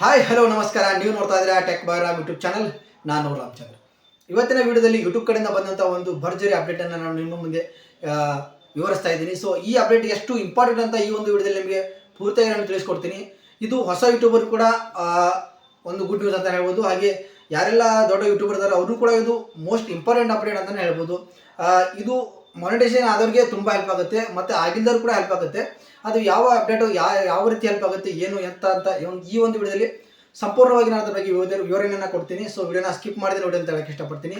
Hi hello ನಮಸ್ಕಾರ. ನೀವು ನೋಡ್ತಾ ಇದ್ದೀರಾ tech boy Ram YouTube channel ನಾನು ರಾಮಚಂದ್ರ. ಇವತ್ತಿನ ವಿಡಿಯೋದಲ್ಲಿ ಯೂಟ್ಯೂಬ್ ಕಡೆಯಿಂದ ಬಂದಂಥ ಒಂದು ಭರ್ಜರಿ ಅಪ್ಡೇಟನ್ನು ನಾನು ನಿಮ್ಮ ಮುಂದೆ ವಿವರಿಸ್ತಾ ಇದ್ದೀನಿ. ಸೊ ಈ ಅಪ್ಡೇಟ್ ಎಷ್ಟು ಇಂಪಾರ್ಟೆಂಟ್ ಅಂತ ಈ ಒಂದು ವಿಡಿಯೋದಲ್ಲಿ ನಿಮಗೆ ಪೂರ್ತಿಯಾಗಿ ನಾನು ತಿಳಿಸ್ಕೊಡ್ತೀನಿ. ಇದು ಹೊಸ ಯೂಟ್ಯೂಬರ್ ಕೂಡ ಒಂದು ಗುಡ್ ನ್ಯೂಸ್ ಅಂತ ಹೇಳ್ಬೋದು. ಹಾಗೆ ಯಾರೆಲ್ಲ ದೊಡ್ಡ ಯೂಟ್ಯೂಬರ್ ಇದ್ದಾರೆ ಅವರು ಕೂಡ ಇದು ಮೋಸ್ಟ್ ಇಂಪಾರ್ಟೆಂಟ್ ಅಪ್ಡೇಟ್ ಅಂತಲೇ ಹೇಳ್ಬೋದು. ಇದು ಮಾನಿಟೈಸೇಷನ್ ಆದವ್ರಿಗೆ ತುಂಬ ಹೆಲ್ಪ್ ಆಗುತ್ತೆ, ಮತ್ತು ಆಗಿಲ್ದವ್ರು ಕೂಡ ಹೆಲ್ಪ್ ಆಗುತ್ತೆ. ಅದು ಯಾವ ಅಪ್ಡೇಟು ಯಾವ ಯಾವ ರೀತಿ ಹೆಲ್ಪ್ ಆಗುತ್ತೆ, ಏನು, ಎಂತ ಅಂತ ಈ ಒಂದು- ವಿಡಿಯೋದಲ್ಲಿ ಸಂಪೂರ್ಣವಾಗಿ ನಾನು ಅದ್ರ ಬಗ್ಗೆ ವಿವರ ವಿವರಣೆಯನ್ನು ಕೊಡ್ತೀನಿ. ಸೊ ವಿಡಿಯೋನ ಸ್ಕಿಪ್ ಮಾಡಿದ್ರೆ ನೋಡಿ ಅಂತ ಹೇಳಕ್ಕೆ ಇಷ್ಟಪಡ್ತೀನಿ.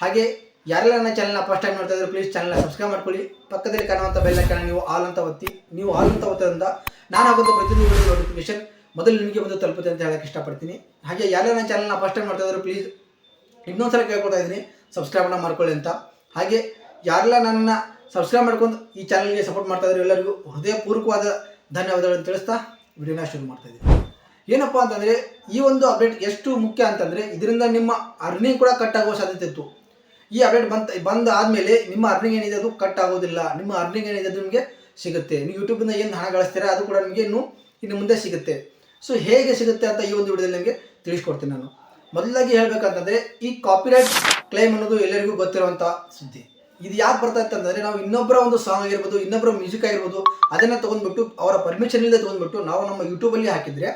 ಹಾಗೆ, ಯಾರೆಲ್ಲ ನನ್ನ ಚಾನಲ್ನ ಫಸ್ಟ್ ಟೈಮ್ ನೋಡ್ತಾ ಇದ್ರು ಪ್ಲೀಸ್ ಚಾನಲ್ನ ಸಬ್ಸ್ಕ್ರೈಬ್ ಮಾಡ್ಕೊಳ್ಳಿ. ಪಕ್ಕದಲ್ಲಿ ಕಾಣುವಂಥ ಬೆಲ್ಲ ಕಾಣ ನೀವು ಆಲ್ ಅಂತ ಒತ್ತಿ ನೀವು ಆಲ್ ಅಂತ ಒತ್ತೋದ್ರಿಂದ ನಾನು ಆಗೋದು ಪ್ರತಿಯೊಂದು ವಿಡಿಯೋ ನೋಟಿಫಿಕೇಶನ್ ಮೊದಲು ನಿಮಗೆ ಬಂದು ತಲುಪುತ್ತೆ ಅಂತ ಹೇಳಕ್ಕೆ ಇಷ್ಟಪಡ್ತೀನಿ. ಹಾಗೆ, ಯಾರೆಲ್ಲ ನನ್ನ ಚಾನಲ್ನ ಫಸ್ಟ್ ಟೈಮ್ ನೋಡ್ತಾ ಇದ್ರು ಪ್ಲೀಸ್ ಇನ್ನೊಂದ್ಸಲ ಕೇಳ್ಕೊತಾ ಇದ್ದೀನಿ. ಸಬ್ಸ್ಕ್ರೈಬ್ನ ಮಾಡ್ಕೊಳ್ಳಿ ಅಂತ. ಹಾಗೆ ಯಾರೆಲ್ಲ ನನ್ನನ್ನು ಸಬ್ಸ್ಕ್ರೈಬ್ ಮಾಡ್ಕೊಂಡು ಈ ಚಾನಲ್ಗೆ ಸಪೋರ್ಟ್ ಮಾಡ್ತಾ ಇದ್ದಾರೆ ಎಲ್ಲರಿಗೂ ಹೃದಯಪೂರ್ವಕವಾದ ಧನ್ಯವಾದಗಳನ್ನು ತಿಳಿಸ್ತಾ ವಿಡಿಯೋನ ಶುರು ಮಾಡ್ತಾ ಇದ್ದೀನಿ. ಏನಪ್ಪ ಅಂತಂದರೆ, ಈ ಒಂದು ಅಪ್ಡೇಟ್ ಎಷ್ಟು ಮುಖ್ಯ ಅಂತಂದರೆ, ಇದರಿಂದ ನಿಮ್ಮ ಅರ್ನಿಂಗ್ ಕೂಡ ಕಟ್ ಆಗುವ ಸಾಧ್ಯತೆ ಇತ್ತು. ಈ ಅಪ್ಡೇಟ್ ಬಂತ, ಬಂದ ಆದಮೇಲೆ ನಿಮ್ಮ ಅರ್ನಿಂಗ್ ಏನಿದೆ ಅದು ಕಟ್ ಆಗೋದಿಲ್ಲ. ನಿಮ್ಮ ಅರ್ನಿಂಗ್ ಏನಿದೆ ಅದು ನಿಮಗೆ ಸಿಗುತ್ತೆ. ನೀವು ಯೂಟ್ಯೂಬಿಂದ ಏನು ಹಣ ಗಳಿಸ್ತೀರಾ, ಅದು ಕೂಡ ನಿಮಗೆ ಇನ್ನು ಇನ್ನು ಮುಂದೆ ಸಿಗುತ್ತೆ. ಸೊ ಹೇಗೆ ಸಿಗುತ್ತೆ ಅಂತ ಈ ಒಂದು ವಿಡಿಯೋದಲ್ಲಿ ನಿಮಗೆ ತಿಳಿಸ್ಕೊಡ್ತೀನಿ ನಾನು. ಮೊದಲಾಗಿ ಹೇಳಬೇಕಂತಂದರೆ, ಈ ಕಾಪಿರೈಟ್ ಕ್ಲೈಮ್ ಅನ್ನೋದು ಎಲ್ಲರಿಗೂ ಗೊತ್ತಿರುವಂಥ ಸುದ್ದಿ. ಇದು ಯಾಕೆ ಬರ್ತಾ ಅಂತಂದರೆ ನಾವು ಇನ್ನೊಬ್ಬರ ಒಂದು ಸಾಂಗ್ ಆಗಿರ್ಬೋದು ಇನ್ನೊಬ್ಬರ ಮ್ಯೂಸಿಕ್ ಆಗಿರ್ಬೋದು, ಅದನ್ನು ತೊಗೊಂಡ್ಬಿಟ್ಟು ಅವರ ಪರ್ಮಿಷನ್ ಇಲ್ಲದೆ ತೊಗೊಂಡ್ಬಿಟ್ಟು ನಾವು ನಮ್ಮ ಯೂಟ್ಯೂಬಲ್ಲಿ ಹಾಕಿದರೆ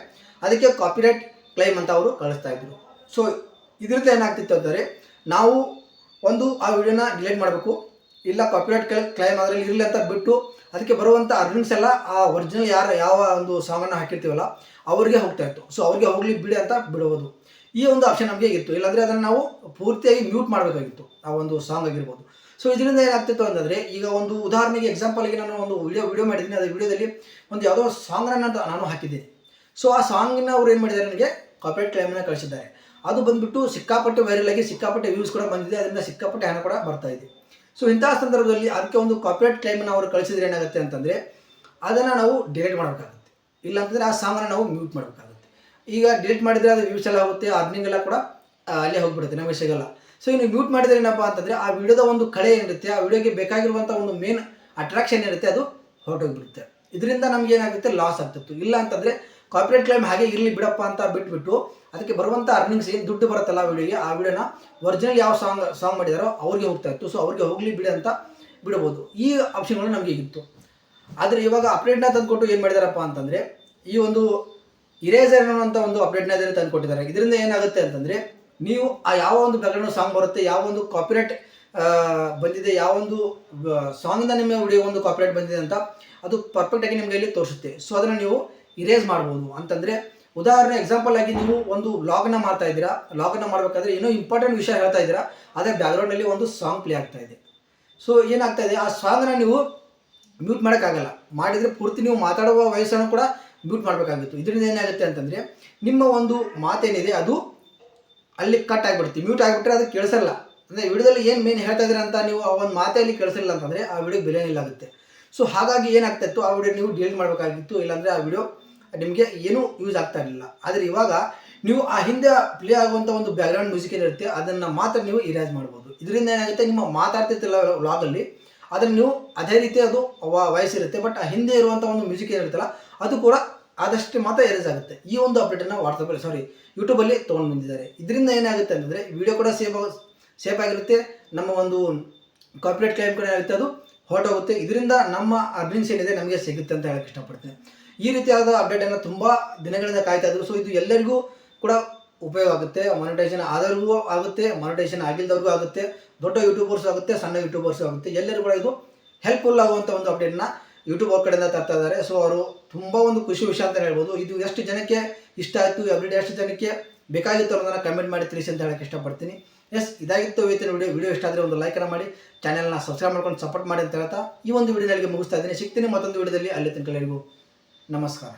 ಅದಕ್ಕೆ ಕಾಪಿರೈಟ್ ಕ್ಲೈಮ್ ಅಂತ ಅವರು ಕಳಿಸ್ತಾ ಇದ್ರು. ಸೊ ಇದರಿಂದ ಏನಾಗ್ತಿತ್ತು ಅಂದರೆ ನಾವು ಒಂದು ಆ ವಿಡಿಯೋನ ಡಿಲೀಟ್ ಮಾಡಬೇಕು. ಇಲ್ಲ ಕಾಪಿರೈಟ್ ಕ್ಲೈಮ್ ಅದರಲ್ಲಿ ಇರಲಿ ಅಂತ ಬಿಟ್ಟು ಅದಕ್ಕೆ ಬರುವಂಥ ಅರ್ನಿಂಗ್ಸ್ ಎಲ್ಲ ಆ ಒರಿಜಿನಲ್ ಯಾರು, ಯಾವ ಒಂದು ಸಾಂಗನ್ನು ಹಾಕಿರ್ತೀವಲ್ಲ, ಅವ್ರಿಗೆ ಹೋಗ್ತಾ ಇತ್ತು. ಸೊ ಅವ್ರಿಗೆ ಹೋಗ್ಲಿ ಬಿಡಿ ಅಂತ ಬಿಡಬಹುದು ಈ ಒಂದು ಆಪ್ಷನ್ ನಮಗೆ ಇತ್ತು. ಇಲ್ಲಾಂದರೆ ಅದನ್ನು ನಾವು ಪೂರ್ತಿಯಾಗಿ ಮ್ಯೂಟ್ ಮಾಡಬೇಕಾಗಿತ್ತು. ಆ ಒಂದು ಸಾಂಗ್ ಆಗಿರ್ಬೋದು. ಸೊ ಇದರಿಂದ ಏನಾಗ್ತಿತ್ತು ಅಂತಂದರೆ, ಈಗ ಒಂದು ಉದಾಹರಣೆಗೆ ಎಕ್ಸಾಂಪಲ್ಗೆ ನಾನು ಒಂದು ವಿಡಿಯೋ ವಿಡಿಯೋ ಮಾಡಿದ್ದೀನಿ. ಅದೇ ವಿಡಿಯೋದಲ್ಲಿ ಒಂದು ಯಾವುದೋ ಸಾಂಗ್ನ ನಾನು ಹಾಕಿದ್ದೀನಿ. ಸೊ ಆ ಸಾಂಗಿನ ಅವ್ರು ಏನು ಮಾಡಿದ್ದಾರೆ ನನಗೆ? ಕಾಪಿರೈಟ್ ಕ್ಲೈಮ್ನ ಕಳಿಸಿದ್ದಾರೆ. ಅದು ಬಂದ್ಬಿಟ್ಟು ಸಿಕ್ಕಾಪಟ್ಟೆ ವೈರಲ್ ಆಗಿ, ಸಿಕ್ಕಾಪಟ್ಟೆ ವ್ಯೂಸ್ ಕೂಡ ಬಂದಿದೆ. ಅದರಿಂದ ಸಿಕ್ಕಾಪಟ್ಟೆ ಹಣ ಕೂಡ ಬರ್ತಾ ಇದೆ. ಸೊ ಇಂತಹ ಸಂದರ್ಭದಲ್ಲಿ ಅದಕ್ಕೆ ಒಂದು ಕಾಪಿರೈಟ್ ಕ್ಲೈಮನ್ನು ಅವರು ಕಳಿಸಿದ್ರೆ ಏನಾಗುತ್ತೆ ಅಂತಂದರೆ, ಅದನ್ನು ನಾವು ಡಿಲೀಟ್ ಮಾಡಬೇಕಾಗುತ್ತೆ. ಇಲ್ಲ ಅಂತಂದರೆ ಆ ಸಾಂಗನ್ನು ನಾವು ಮ್ಯೂಟ್ ಮಾಡಬೇಕಾಗುತ್ತೆ. ಈಗ ಡಿಲೀಟ್ ಮಾಡಿದರೆ ಅದು ವ್ಯೂಸ್ ಎಲ್ಲ ಆಗುತ್ತೆ ಅರ್ನಿಂಗ್ ಎಲ್ಲ ಕೂಡ ಅಲ್ಲೇ ಹೋಗಿಬಿಡುತ್ತೆ, ನಮಗೆ ಸಿಗಲ್ಲ. ಸೊ ಇನ್ನು ಮ್ಯೂಟ್ ಮಾಡಿದ್ರೆ ಏನಪ್ಪ ಅಂತಂದರೆ ಆ ವಿಡಿಯೋದ ಒಂದು ಕಳೆ ಏನಿರುತ್ತೆ, ಆ ವಿಡಿಯೋಗೆ ಬೇಕಾಗಿರುವಂಥ ಒಂದು ಮೇನ್ ಅಟ್ರಾಕ್ಷನ್ ಇರುತ್ತೆ ಅದು ಹೊರಟೋಗ್ಬಿಡುತ್ತೆ. ಇದರಿಂದ ನಮ್ಗೆ ಏನಾಗುತ್ತೆ? ಲಾಸ್ ಆಗ್ತಿತ್ತು. ಇಲ್ಲ ಅಂತಂದರೆ ಕಾಪಿರೈಟ್ ಕ್ಲೈಮ್ ಹಾಗೆ ಇರಲಿ ಬಿಡಪ್ಪ ಅಂತ ಬಿಟ್ಬಿಟ್ಟು ಅದಕ್ಕೆ ಬರುವಂಥ ಅರ್ನಿಂಗ್ಸ್ ಏನು ದುಡ್ಡು ಬರುತ್ತಲ್ಲ ಆ ವಿಡಿಯೋಗೆ, ಆ ವಿಡಿಯೋನ ಒರಿಜಿನಲ್ ಯಾವ ಸಾಂಗ್ ಸಾಂಗ್ ಮಾಡಿದಾರೋ ಅವ್ರಿಗೆ ಹೋಗ್ತಾ ಇತ್ತು. ಸೊ ಅವ್ರಿಗೆ ಹೋಗಲಿ ಬಿಡಿ ಅಂತ ಬಿಡಬಹುದು ಈ ಆಪ್ಷನ್ಗಳು ನಮಗೆ ಇತ್ತು ಆದರೆ ಇವಾಗ ಅಪ್ಡೇಟ್ನ ತಂದುಕೊಟ್ಟು ಏನು ಮಾಡಿದಾರಪ್ಪ ಅಂತಂದರೆ ಈ ಒಂದು ಇರೇಸರ್ ಅನ್ನೋ ಒಂದು ಅಪ್ಡೇಟ್ನ ನ ತಂದು ಕೊಟ್ಟಿದ್ದಾರೆ ಇದರಿಂದ ಏನಾಗುತ್ತೆ ಅಂತಂದರೆ ನೀವು ಆ ಯಾವ ಒಂದು ಬ್ಯಾಕ್ಗ್ರೌಂಡ್ ಸಾಂಗ್ ಬರುತ್ತೆ, ಯಾವ ಒಂದು ಕಾಪಿರೈಟ್ ಬಂದಿದೆ, ಯಾವ ಒಂದು ಸಾಂಗಿಂದ ನಿಮ್ಮ ವಿಡಿಯೋ ಒಂದು ಕಾಪಿರೈಟ್ ಬಂದಿದೆ ಅಂತ ಅದು ಪರ್ಫೆಕ್ಟಾಗಿ ನಿಮಗೆ ಇಲ್ಲಿ ತೋರಿಸುತ್ತೆ. ಸೊ ಅದನ್ನು ನೀವು ಇರೇಸ್ ಮಾಡ್ಬೋದು. ಅಂತಂದರೆ, ಉದಾಹರಣೆ ಎಕ್ಸಾಂಪಲ್ ಆಗಿ ನೀವು ಒಂದು ಲಾಗ್ನ ಮಾಡ್ತಾ ಇದ್ದೀರಾ. ಲಾಗ್ನ ಮಾಡಬೇಕಾದ್ರೆ ಏನೋ ಇಂಪಾರ್ಟೆಂಟ್ ವಿಷಯ ಹೇಳ್ತಾ ಇದ್ದೀರಾ ಅದೇ ಬ್ಯಾಕ್ಗ್ರೌಂಡಲ್ಲಿ ಒಂದು ಸಾಂಗ್ ಪ್ಲೇ ಆಗ್ತಾ ಇದೆ. ಸೊ ಏನಾಗ್ತಾ ಇದೆ? ಆ ಸಾಂಗ್ನ ನೀವು ಮ್ಯೂಟ್ ಮಾಡೋಕ್ಕಾಗಲ್ಲ. ಮಾಡಿದರೆ ಪೂರ್ತಿ ನೀವು ಮಾತಾಡುವ ವಯಸ್ಸನ್ನು ಕೂಡ ಮ್ಯೂಟ್ ಮಾಡಬೇಕಾಗಿತ್ತು. ಇದರಿಂದ ಏನಾಗುತ್ತೆ ಅಂತಂದರೆ, ನಿಮ್ಮ ಒಂದು ಮಾತೇನಿದೆ, ಅದು ಅಲ್ಲಿ ಕಟ್ ಆಗಿಬಿಡುತ್ತೆ ಮ್ಯೂಟ್ ಆಗಿಬಿಟ್ರೆ ಅದು ಕೇಳಿಸಲ್ಲ ಅಂದರೆ ವಿಡಿಯೋದಲ್ಲಿ ಏನು ಮೇನ್ ಹೇಳ್ತಾ ಇದ್ದೀರಾ ಅಂತ ನೀವು ಆ ಒಂದು ಮಾತೇ ಅಲ್ಲಿ ಕೇಳಿಸಿಲ್ಲ ಅಂತಂದರೆ ಆ ವಿಡಿಯೋ ಬೆಲೆ ಇಲ್ಲ ಆಗುತ್ತೆ ಸೊ ಹಾಗಾಗಿ ಏನಾಗ್ತಾಯಿತ್ತು ಆ ವಿಡಿಯೋ ನೀವು ಡಿಲೀಟ್ ಮಾಡಬೇಕಾಗಿತ್ತು, ಇಲ್ಲಾಂದರೆ ಆ ವಿಡಿಯೋ ನಿಮಗೆ ಏನೂ ಯೂಸ್ ಆಗ್ತಾ ಇರಲಿಲ್ಲ. ಆದರೆ ಇವಾಗ ನೀವು ಆ ಹಿಂದೆ ಪ್ಲೇ ಆಗುವಂಥ ಒಂದು ಬ್ಯಾಕ್ಗ್ರೌಂಡ್ ಮ್ಯೂಸಿಕ್ ಏನಿರುತ್ತೆ ಅದನ್ನು ಮಾತ್ರ ನೀವು ಇರೇಜ್ ಮಾಡ್ಬೋದು. ಇದರಿಂದ ಏನಾಗುತ್ತೆ, ನಿಮ್ಮ ಮಾತಾಡ್ತಿರ್ತಿಲ್ಲ ವ್ಲಾಗಲ್ಲಿ ಆದರೆ ನೀವು ಅದೇ ರೀತಿ ಅದು ವಾಯ್ಸ್ ಇರುತ್ತೆ ಬಟ್ ಆ ಹಿಂದೆ ಇರುವಂಥ ಒಂದು ಮ್ಯೂಸಿಕ್ ಏನಿರುತ್ತಲ್ಲ ಅದು ಕೂಡ ಆದಷ್ಟು ಮಾತ್ರ ಎರೇಸ್ ಆಗುತ್ತೆ. ಈ ಒಂದು ಅಪ್ಡೇಟನ್ನು ವಾಟ್ಸಪ್ಪಲ್ಲಿ ಸಾರಿ ಯೂಟ್ಯೂಬಲ್ಲಿ ತೊಗೊಂಡು ಬಂದಿದ್ದಾರೆ. ಇದರಿಂದ ಏನಾಗುತ್ತೆ ಅಂತಂದರೆ ವಿಡಿಯೋ ಕೂಡ ಸೇಫ್ ಸೇಫ್ ಆಗಿರುತ್ತೆ. ನಮ್ಮ ಒಂದು ಕಾಪಿರೇಟ್ ಕ್ಲೈಮ್ ಕೂಡ ಏನಾಗುತ್ತೆ ಅದು ಹೊರಟೋಗುತ್ತೆ. ಇದರಿಂದ ನಮ್ಮ ಅರ್ನಿಂಗ್ಸ್ ಏನಿದೆ ನಮಗೆ ಸಿಗುತ್ತೆ ಅಂತ ಹೇಳಕ್ಕೆ ಇಷ್ಟಪಡ್ತೀನಿ. ಈ ರೀತಿಯಾದ ಅಪ್ಡೇಟನ್ನು ತುಂಬ ದಿನಗಳಿಂದ ಕಾಯ್ತಾ ಇದ್ರು. ಸೊ ಇದು ಎಲ್ಲರಿಗೂ ಕೂಡ ಉಪಯೋಗ ಆಗುತ್ತೆ. ಮಾನಿಟೈಸೇಷನ್ ಆದವ್ರಿಗೂ ಆಗುತ್ತೆ ಮಾನಿಟೈಸೇಷನ್ ಆಗಿಲ್ಲದವ್ರಿಗೂ ಆಗುತ್ತೆ. ದೊಡ್ಡ ಯೂಟ್ಯೂಬರ್ಸ್ ಆಗುತ್ತೆ, ಸಣ್ಣ ಯೂಟ್ಯೂಬರ್ಸ್ ಆಗುತ್ತೆ. ಎಲ್ಲರಿಗೂ ಕೂಡ ಇದು ಹೆಲ್ಪ್ಫುಲ್ ಆಗುವಂಥ ಒಂದು ಅಪ್ಡೇಟ್ನ ಯೂಟ್ಯೂಬ್ ಅವ್ರ ಕಡೆಯಿಂದ ತರ್ತಾ ಇದ್ದಾರೆ ಸೊ ಅವರು ತುಂಬ ಒಂದು ಖುಷಿ ವಿಷಯ ಅಂತ ಹೇಳ್ಬೋದು. ಇದು ಎಷ್ಟು ಜನಕ್ಕೆ ಇಷ್ಟ ಆಯಿತು? ಎವ್ರಿಡೇ ಎಷ್ಟು ಜನಕ್ಕೆ ಬೇಕಾಗಿತ್ತು ಅನ್ನೋದನ್ನು ಕಮೆಂಟ್ ಮಾಡಿ ತಿಳಿಸಿ ಅಂತ ಹೇಳಕ್ಕೆ ಇಷ್ಟಪಡ್ತೀನಿ. ಎಸ್ ಇದಾಗಿತ್ತು ಇವತ್ತಿನ ವಿಡಿಯೋ ವಿಡಿಯೋ ಇಷ್ಟ ಆದರೆ ಒಂದು ಲೈಕನ್ನು ಮಾಡಿ. ಚಾನಲ್ನ ಸಬ್ಸ್ಕ್ರೈಬ್ ಮಾಡ್ಕೊಂಡು ಸಪೋರ್ಟ್ ಮಾಡಿ ಅಂತ ಹೇಳ್ತಾ ಈ ಒಂದು ವಿಡಿಯೋಗಳಿಗೆ ಮುಗಿಸ್ತಾ ಇದ್ದೀನಿ. ಸಿಗ್ತೀನಿ ಮತ್ತೊಂದು ವಿಡಿಯೋದಲ್ಲಿ ಅಲ್ಲಿ ತನಕ ನಮಸ್ಕಾರ.